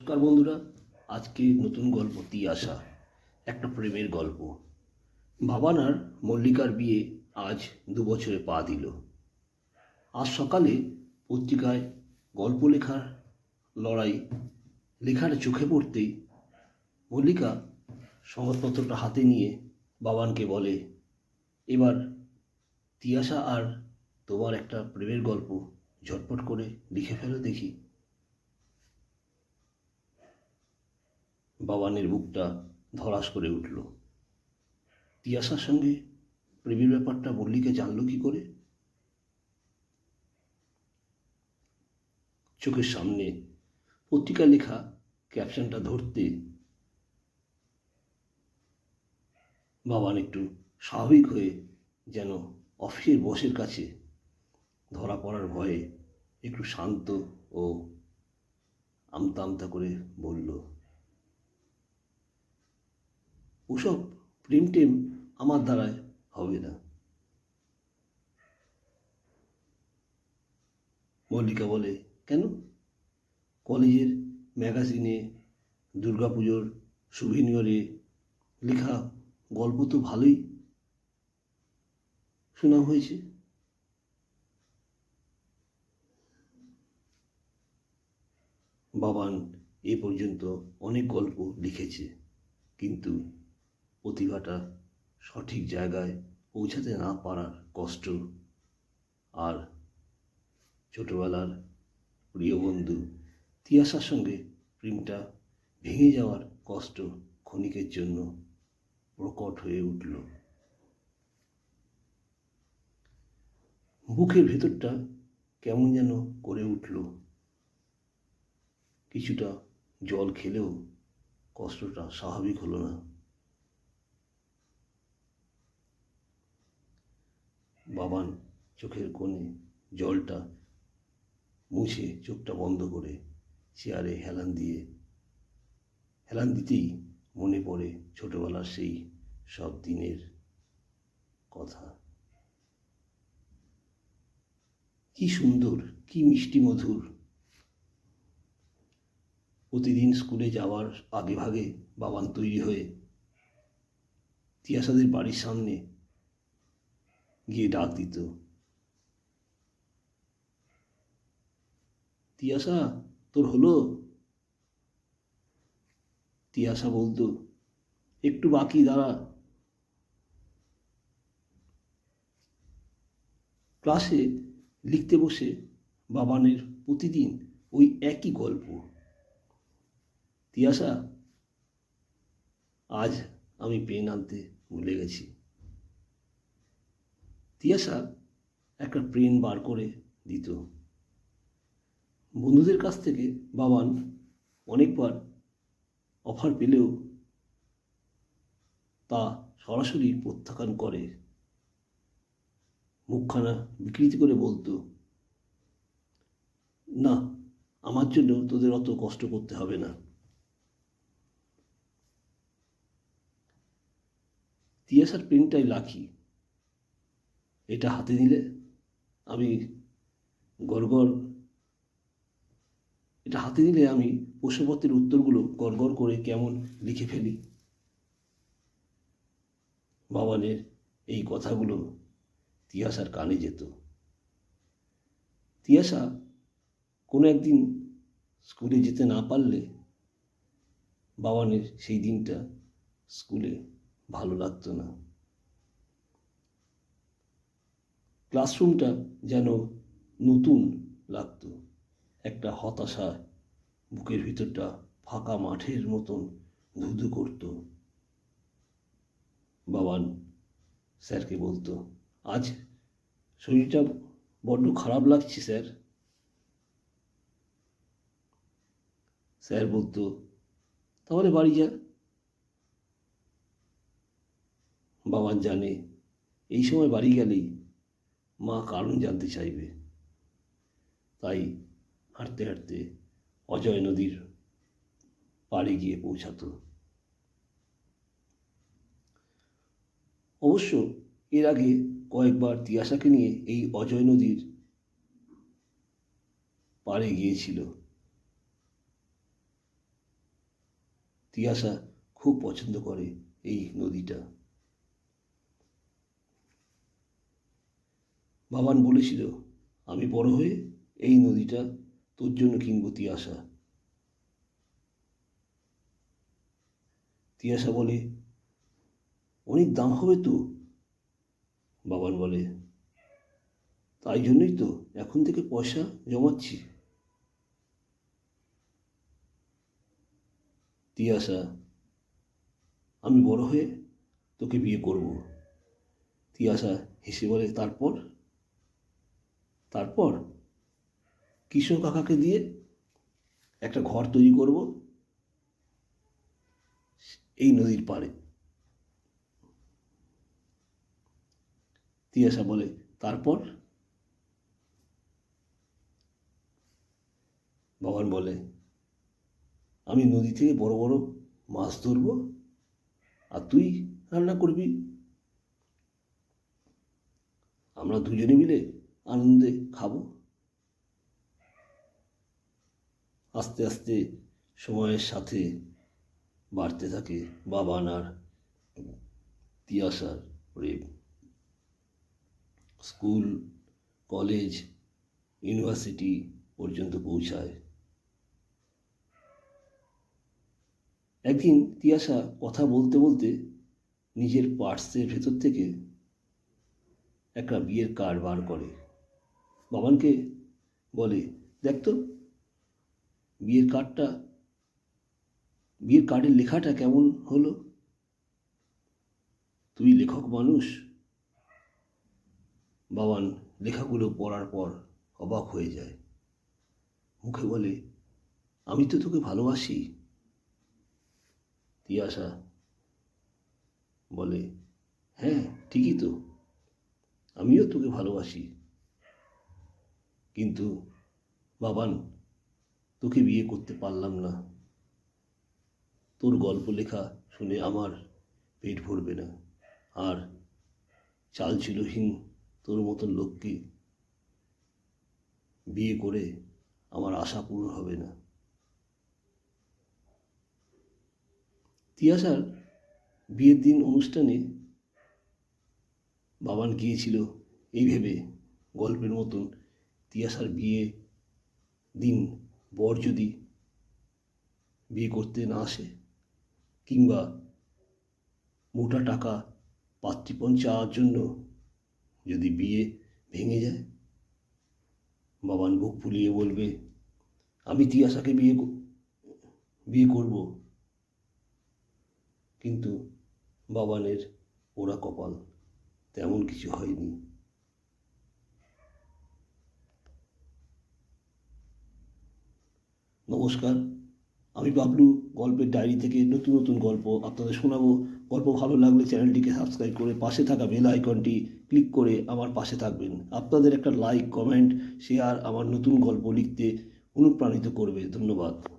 নমস্কার বন্ধুরা, আজকে নতুন গল্প তি তিয়াশা একটা প্রেমের গল্প। ভাবানার মল্লিকার বিয়ে আজ দু বছরে পা দিল। আজ সকালে পত্রিকায় গল্প লেখার লড়াই লেখার চোখে পড়তেই মল্লিকা সংবাদপত্রটা হাতে নিয়ে বাবানকে বলে, এবার তিয়াশা আর তোমার একটা প্রেমের গল্প ঝটপট করে লিখে ফেলো দেখি। বাবানের বুকটা ধরাস করে উঠল। তিয়াসার সঙ্গে প্রেমের ব্যাপারটা মল্লিকা জানলো কি করে? চোখের সামনে পত্রিকা লেখা ক্যাপশনটা ধরতে বাবান একটু স্বাভাবিক হয়ে যেন অফিসের বসের কাছে ধরা পড়ার ভয়ে একটু শান্ত ও আমতা আমতা করে বলল ওসব প্রেম টেম আমার দ্বারায় হবে না। মল্লিকা বলে, কেন? কলেজের ম্যাগাজিনে দুর্গাপুজোর সুভিনিয়রে লেখা গল্প তো ভালোই শোনা হয়েছে। বাবান এ পর্যন্ত অনেক গল্প লিখেছে, কিন্তু প্রতিভাটা সঠিক জায়গায় পৌঁছাতে না পারার কষ্ট আর ছোটবেলার প্রিয় বন্ধু তিয়াসার সঙ্গে প্রেমটা ভেঙে যাওয়ার কষ্ট ক্ষণিকের জন্য প্রকট হয়ে উঠল। বুকের ভেতরটা কেমন যেন করে উঠল। কিছুটা জল খেলেও কষ্টটা স্বাভাবিক হলো না। বাবান চোখের কোণে জলটা মুছে চোখটা বন্ধ করে চেয়ারে হেলান দিয়ে, হেলান দিতেই মনে পড়ে ছোটবেলার সেই সব দিনের কথা। কি সুন্দর, কি মিষ্টি মধুর। প্রতিদিন স্কুলে যাওয়ার আগে ভাগে বাবান তৈরি হয়ে তিয়াসাদের বাড়ির সামনে গিয়ে ডাক দিত। তিয়াসা, তোর হলো? তিয়াসা বলতো, একটু বাকি, দাঁড়া। ক্লাসে লিখতে বসে বাবানের প্রতিদিন ওই একই গল্প। তিয়াসা, আজ আমি পেন আনতে ভুলে গেছি। তিয়াসা একটা পেন বার করে দিত। বন্ধুদের কাছ থেকে বাবান অনেকবার অফার পেলেও তা সরাসরি প্রত্যাখ্যান করে। মুখখানা বিকৃতি করে বলতো, না, আমার জন্য তোদের অত কষ্ট করতে হবে না। তিয়াসার পেনটাই লাখি এটা হাতে নিলে আমি গড়গড়, এটা হাতে নিলে আমি প্রশ্নপত্রের উত্তরগুলো গড়গড় করে কেমন লিখে ফেলি। বাবানের এই কথাগুলো তিয়াসার কানে যেত। তিয়াসা কোনো একদিন স্কুলে যেতে না পারলে বাবানের সেই দিনটা স্কুলে ভালো লাগতো না। ক্লাসরুমটা যেন নতুন লাগতো। একটা হতাশা বুকের ভিতরটা ফাঁকা মাঠের মতন ধুধু করত। বাবান স্যারকে বলতো, আজ শরীরটা বড্ড খারাপ লাগছে, স্যার। স্যার বলতো, তাহলে বাড়ি যা। বাবান জানে, এই সময় বাড়ি গেলেই মা কারণ জানতে চাইবে। তাই হাঁটতে হাঁটতে অজয় নদীর পাড়ে গিয়ে পৌঁছাতো। অবশ্য এর আগে কয়েকবার তিয়াসাকে নিয়ে এই অজয় নদীর পাড়ে গিয়েছিল। তিয়াসা খুব পছন্দ করে এই নদীটা। বাবান বলেছিল, আমি বড় হয়ে এই নদীটা তোর জন্য কিনবো তিয়াসা তিয়াসা বলে, অনেক দাম হবে তো? বাবান বলে, তাই জন্যই তো এখন থেকে পয়সা জমাচ্ছি। তিয়াসা আমি বড় হয়ে তোকে বিয়ে করব। তিয়াসা হেসে বলে, তারপর? তারপর কৃষ্ণ কাকাকে দিয়ে একটা ঘর তৈরি করব এই নদীর পাড়ে। তিয়াসা বলে, তারপর? বাবান বলে, আমি নদী থেকে বড় বড় মাছ ধরবো আর তুই রান্না করবি। আমরা দুজনে মিলে আনন্দে খাব। আস্তে আস্তে সময়ের সাথে বাড়তে থাকে বাবা আর তিয়াসার প্রেম। স্কুল, কলেজ, ইউনিভার্সিটি পর্যন্ত পৌঁছায়। একদিন তিয়াসা কথা বলতে বলতে নিজের পার্সের ভেতর থেকে একটা বিয়ের কার্ড বার করে। বাবানকে বলে, দেখ তো, বিয়ের কার্ডটা বিয়ের কার্ডের লেখাটা কেমন হলো? তুই লেখক মানুষ? বাবান লেখাগুলো পড়ার পর অবাক হয়ে যায়। মুখে বলে, আমি তো তোকে ভালোবাসি। তিয়াসা বলে হ্যাঁ ঠিকই তো। আমিও তোকে ভালোবাসি। কিন্তু বাবান তোকে বিয়ে করতে পারলাম না। তোর গল্প লেখা শুনে আমার পেট ভরবে না। আর চাল ছিলহীন তোর মতন লোককে বিয়ে করে আমার আশা পূরণ হবে না। তিয়াসার বিয়ের দিন অনুষ্ঠানে বাবান গিয়েছিল এই ভেবে গল্পের মতন তিয়াসার বিয়ে দিন, বর যদি বিয়ে করতে না আসে কিংবা মোটা টাকা পাত্রীপণ চাওয়ার জন্য যদি বিয়ে ভেঙে যায়, বাবান বুক ফুলিয়ে বলবে, আমি তিয়াসাকে বিয়ে বিয়ে করব। কিন্তু বাবানের ওরা কপাল তেমন কিছু হয়নি। নমস্কার। আমি বাবলু, গল্পের ডায়েরি থেকে নতুন নতুন গল্প আপনাদের শোনাবো। গল্প ভালো লাগলে চ্যানেলটিকে সাবস্ক্রাইব করে পাশে থাকা বেল আইকনটি ক্লিক করে আমার পাশে থাকবেন। আপনাদের একটা লাইক, কমেন্ট, শেয়ার আমার নতুন গল্প লিখতে অনুপ্রাণিত করবে। ধন্যবাদ।